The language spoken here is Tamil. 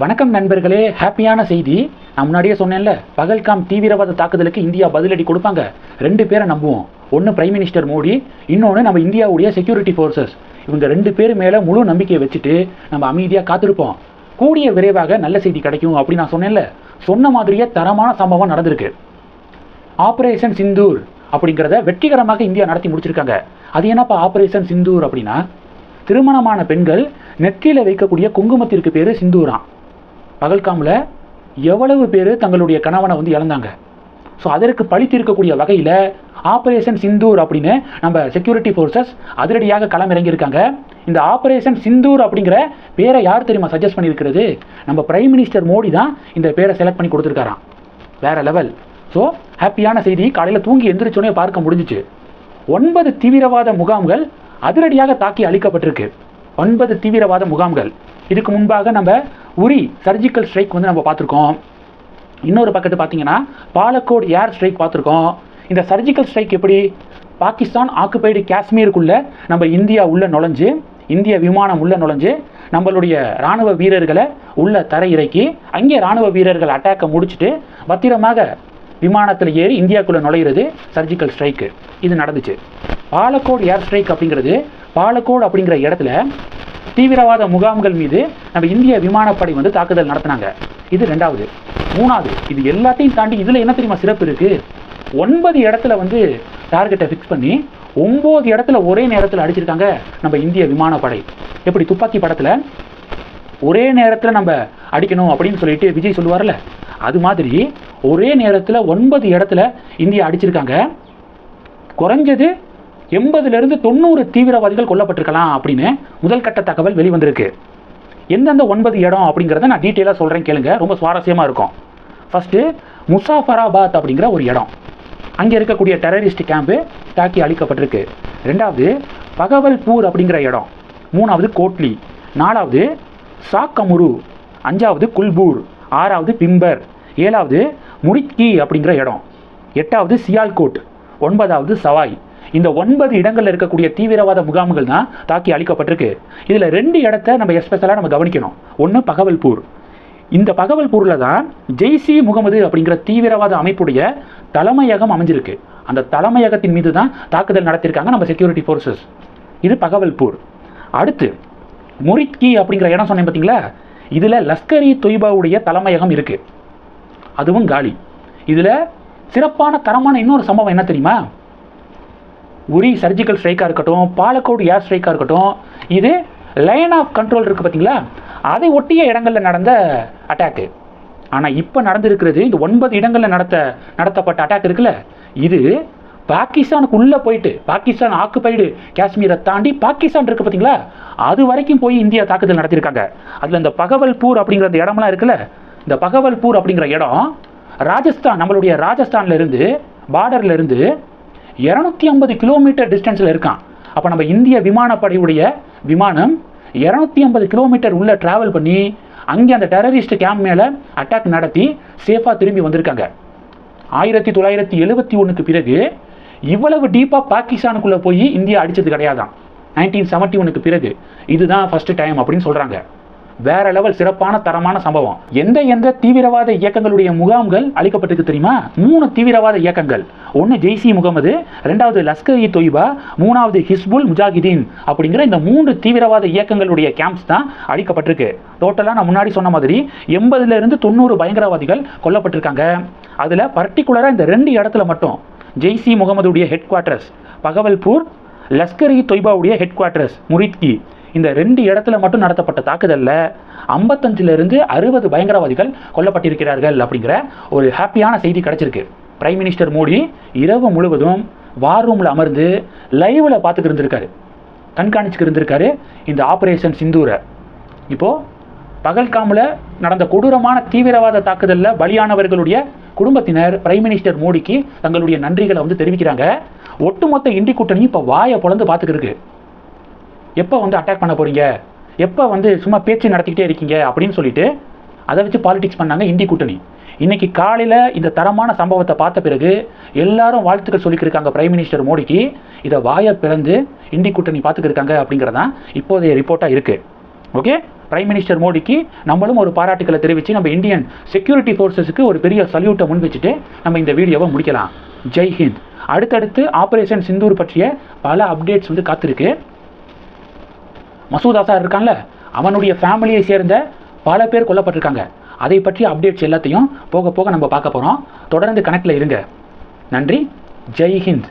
வணக்கம் நண்பர்களே ஹாப்பியான செய்தி. நான் முன்னாடியே சொன்னேன்ல பகல்காம் தீவிரவாத தாக்குதலுக்கு இந்தியா பதிலடி கொடுப்பாங்க. ரெண்டு பேரை நம்புவோம். ஒன்று பிரைம் மினிஸ்டர் மோடி இன்னொன்று நம்ம இந்தியாவுடைய செக்யூரிட்டி ஃபோர்ஸஸ் இவங்க ரெண்டு பேர் மேலே முழு நம்பிக்கையை வச்சுட்டு நம்ம அமைதியாக காத்திருப்போம். கூடிய விரைவாக நல்ல செய்தி கிடைக்கும் அப்படின்னு நான் சொன்னேன்ல. சொன்ன மாதிரியே தரமான சம்பவம் நடந்திருக்கு. ஆப்ரேஷன் சிந்தூர் அப்படிங்கிறத வெற்றிகரமாக இந்தியா நடத்தி முடிச்சிருக்காங்க. அது என்னப்பா ஆப்ரேஷன் சிந்தூர் அப்படின்னா திருமணமான பெண்கள் நெற்றியில் வைக்கக்கூடிய குங்குமத்திற்கு பேர் சிந்தூரான் பகல்காமில் எவ்வளவு பேர் தங்களுடைய கணவனை வந்து இழந்தாங்க. ஸோ அதற்கு பழி தீர்க்கக்கூடிய வகையில் ஆப்ரேஷன் சிந்தூர் அப்படின்னு நம்ம செக்யூரிட்டி ஃபோர்ஸஸ் அதிரடியாக களம் இறங்கியிருக்காங்க இந்த ஆப்ரேஷன் சிந்தூர் அப்படிங்கிற பேரை யார் தெரியுமா சஜஸ்ட் பண்ணியிருக்கிறது? நம்ம பிரைம் மினிஸ்டர் மோடி தான் இந்த பேரை செலக்ட் பண்ணி கொடுத்துருக்காராம். வேற லெவல் ஸோ ஹாப்பியான செய்தி. காலையில் தூங்கி எந்திரிச்சோன்னே பார்க்க முடிஞ்சிச்சு. ஒன்பது தீவிரவாத முகாம்கள் அதிரடியாக தாக்கி அழிக்கப்பட்டிருக்கு. ஒன்பது தீவிரவாத முகாம்கள். இதுக்கு முன்பாக நம்ம உரி சர்ஜிக்கல் ஸ்ட்ரைக் வந்து நம்ம பார்த்துருக்கோம். இன்னொரு பக்கத்து பார்த்தீங்கன்னா பாலக்கோட் ஏர் ஸ்ட்ரைக் பார்த்துருக்கோம். இந்த சர்ஜிக்கல் ஸ்ட்ரைக் எப்படி? பாகிஸ்தான் ஆக்குபைடு காஷ்மீருக்குள்ள நம்ம இந்தியா உள்ள நுழைஞ்சு இந்திய விமானம் உள்ள நுழைஞ்சு நம்மளுடைய ராணுவ வீரர்களை உள்ள தர இறக்கி அங்கே ராணுவ வீரர்கள் அட்டாக்கை முடிச்சுட்டு பத்திரமாக விமானத்தில் ஏறி இந்தியாக்குள்ளே நுழையிறது சர்ஜிக்கல் ஸ்ட்ரைக்கு இது நடந்துச்சு. பாலக்கோடு ஏர் ஸ்ட்ரைக் அப்படிங்கிறது பாலக்கோடு அப்படிங்கிற இடத்துல தீவிரவாத முகாம்கள் மீது நம்ம இந்திய விமானப்படை வந்து தாக்குதல் நடத்தினாங்க. இது ரெண்டாவது. மூணாவது இது எல்லாத்தையும் தாண்டி இதில் என்ன தெரியுமா சிறப்பு இருக்கு? ஒன்பது இடத்துல வந்து டார்கெட்டை ஃபிக்ஸ் பண்ணி ஒம்பது இடத்துல ஒரே நேரத்தில் அடிச்சிருக்காங்க நம்ம இந்திய விமானப்படை. எப்படி? துப்பாக்கி படத்தில் ஒரே நேரத்தில் நம்ம அடிக்கணும் அப்படின்னு சொல்லிட்டு விஜய் சொல்லுவார்ல அது மாதிரி ஒரே நேரத்தில் ஒன்பது இடத்துல இந்தியா அடிச்சிருக்காங்க. குறைஞ்சது எண்பதுலேருந்து தொண்ணூறு தீவிரவாதிகள் கொல்லப்பட்டிருக்கலாம் அப்படின்னு முதல் கட்ட தகவல் வெளிவந்திருக்கு. எந்தெந்த ஒன்பது இடம் அப்படிங்கிறத நான் டீட்டெயிலாக சொல்கிறேன் கேளுங்க. ரொம்ப சுவாரஸ்யமாக இருக்கும். ஃபஸ்ட்டு முசாஃபராபாத் அப்படிங்கிற ஒரு இடம். அங்கே இருக்கக்கூடிய டெரரிஸ்ட் கேம்பு தாக்கி அழிக்கப்பட்டிருக்கு. ரெண்டாவது பகவல்பூர் அப்படிங்கிற இடம். மூணாவது கோட்லி. நாலாவது சாக்கமுரு. அஞ்சாவது குல்பூர். ஆறாவது பிம்பர். ஏழாவது முடிக்கி அப்படிங்கிற இடம். எட்டாவது சியால்கோட். ஒன்பதாவது சவாய். இந்த ஒன்பது இடங்களில் இருக்கக்கூடிய தீவிரவாத முகாம்கள் தான் தாக்கி அழிக்கப்பட்டிருக்கு. இதில் ரெண்டு இடத்த நம்ம எஸ்பெஷலாக நம்ம கவனிக்கணும். ஒன்று பகவல்பூர். இந்த பகவல்பூரில் தான் ஜெய்சி முகமது அப்படிங்கிற தீவிரவாத அமைப்புடைய தலைமையகம் அமைஞ்சிருக்கு. அந்த தலைமையகத்தின் மீது தான் தாக்குதல் நடத்தியிருக்காங்க நம்ம செக்யூரிட்டி ஃபோர்ஸஸ் இது பகவல்பூர். அடுத்து முரித்கி அப்படிங்கிற இடம் சொன்னேன் பார்த்தீங்களா இதில் லஷ்கரி தொய்பாவுடைய தலைமையகம் இருக்குது அதுவும் காலி. இதில் சிறப்பான தரமான இன்னொரு சம்பவம் என்ன தெரியுமா? உரி சர்ஜிக்கல் ஸ்ட்ரைக்காக இருக்கட்டும் பாலக்கோடு ஏர் ஸ்ட்ரைக்காக இருக்கட்டும் இது லைன் ஆஃப் கண்ட்ரோல் இருக்குது பார்த்தீங்களா அதை ஒட்டிய இடங்களில் நடந்த அட்டாக்கு ஆனால் இப்போ நடந்திருக்கிறது இந்த ஒன்பது இடங்களில் நடத்த நடத்தப்பட்ட அட்டாக் இருக்குல்ல? இது பாகிஸ்தானுக்கு உள்ளே போயிட்டு பாகிஸ்தான் ஆக்குபைடு காஷ்மீரை தாண்டி பாகிஸ்தான் இருக்குது பார்த்தீங்களா அது வரைக்கும் போய் இந்தியா தாக்குதல் நடத்தியிருக்காங்க. அதில் இந்த பகவல்பூர் அப்படிங்கிற அந்த இடம்லாம் இருக்குல்ல? இந்த பகவல்பூர் அப்படிங்கிற இடம் ராஜஸ்தான் நம்மளுடைய ராஜஸ்தான்ல இருந்து பார்டர்ல இருந்து இரநூத்தி ஐம்பது கிலோமீட்டர் டிஸ்டன்ஸில் இருக்கான். அப்போ நம்ம இந்திய விமானப்படையுடைய விமானம் இரநூத்தி ஐம்பது கிலோமீட்டர் உள்ளே ட்ராவல் பண்ணி அங்கே அந்த டெரரிஸ்ட் கேம்ப் மேலே அட்டாக் நடத்தி சேஃபாக திரும்பி வந்திருக்காங்க. ஆயிரத்தி தொள்ளாயிரத்தி எழுபத்தி ஒன்றுக்கு பிறகு இவ்வளவு டீப்பாக பாகிஸ்தானுக்குள்ளே போய் இந்தியா அடித்தது கிடையாதான். நைன்டீன் செவன்ட்டி ஒனுக்கு பிறகு. இதுதான் ஃபஸ்ட்டு டைம் அப்படின்னு சொல்கிறாங்க வேற லெவல் சிறப்பான தரமான சம்பவம். எந்த எந்த தீவிரவாத இயக்கங்களுடைய முகாம்கள் அளிக்கப்பட்டிருக்கு தெரியுமா? மூணு தீவிரவாத இயக்கங்கள். ஒன்று ஜெய்சி முகமது ரெண்டாவது லஸ்கர் இ தொய்பா மூணாவது ஹிஸ்புல் முஜாஹிதீன் அப்படிங்கிற இந்த மூன்று தீவிரவாத இயக்கங்களுடைய கேம்ப்ஸ் தான் அழிக்கப்பட்டிருக்கு. டோட்டலாக நான் முன்னாடி சொன்ன மாதிரி எண்பதுல இருந்து தொண்ணூறு பயங்கரவாதிகள் கொல்லப்பட்டிருக்காங்க. அதில் பர்டிகுலராக இந்த ரெண்டு இடத்துல மட்டும் ஜெய்சி முகமதுடைய ஹெட் குவார்ட்டர்ஸ் பகவல்பூர் லஸ்கர் இ தொய்பாவுடைய ஹெட் குவார்ட்டர்ஸ் முரித்கி இந்த ரெண்டு இடத்துல மட்டும் நடத்தப்பட்ட தாக்குதலில் ஐம்பத்தஞ்சிலிருந்து அறுபது பயங்கரவாதிகள் கொல்லப்பட்டிருக்கிறார்கள் அப்படிங்கிற ஒரு ஹாப்பியான செய்தி கிடச்சிருக்கு. பிரைம் மினிஸ்டர் மோடி இரவு முழுவதும் வார் ரூமில் அமர்ந்து லைவில் பார்த்துட்டு இருந்திருக்காரு. கண்காணிச்சுக்கு இருந்திருக்காரு இந்த ஆப்ரேஷன் சிந்தூரை இப்போது பகல்காமில் நடந்த கொடூரமான தீவிரவாத தாக்குதலில் பலியானவர்களுடைய குடும்பத்தினர் பிரைம் மினிஸ்டர் மோடிக்கு தங்களுடைய நன்றிகளை வந்து தெரிவிக்கிறாங்க. ஒட்டுமொத்த இண்டி கூட்டணி இப்போ வாயை பொழந்து பார்த்துக்கிருக்கு எப்போ வந்து அட்டாக் பண்ண போகிறீங்க எப்போ வந்து சும்மா பேச்சு நடத்திக்கிட்டே இருக்கீங்க? அப்படின்னு சொல்லிட்டு அதை வச்சு பாலிடிக்ஸ் பண்ணாங்க இந்தி கூட்டணி. இன்னைக்கு காலையில் இந்த தரமான சம்பவத்தை பார்த்த பிறகு எல்லாரும் வாழ்த்துக்கள் சொல்லிக்கிருக்காங்க பிரைம் மினிஸ்டர் மோடிக்கு. இதை வாயை பிளந்து இந்தி கூட்டணி பார்த்துக்கிருக்காங்க அப்படிங்கிறதான் இப்போதைய ரிப்போர்ட்டாக இருக்குது ஓகே பிரைம் மினிஸ்டர் மோடிக்கு நம்மளும் ஒரு பாராட்டுக்களை தெரிவித்து நம்ம இந்தியன் செக்யூரிட்டி ஃபோர்ஸஸுக்கு ஒரு பெரிய சல்யூட்டை முன் வச்சுட்டு நம்ம இந்த வீடியோவை முடிக்கலாம். ஜெய் ஹிந்த். அடுத்தடுத்து ஆப்ரேஷன் சிந்தூர் பற்றிய பல அப்டேட்ஸ் வந்து காத்திருக்கு. மசூத் அசார் இருக்கான்ல அவனுடைய ஃபேமிலியை சேர்ந்த பல பேர் கொல்லப்பட்டிருக்காங்க. அதை பற்றிய அப்டேட்ஸ் எல்லாத்தையும் போக போக நம்ம பார்க்க போகிறோம் தொடர்ந்து கணக்கில் இருங்க. நன்றி. ஜெய் ஹிந்த்.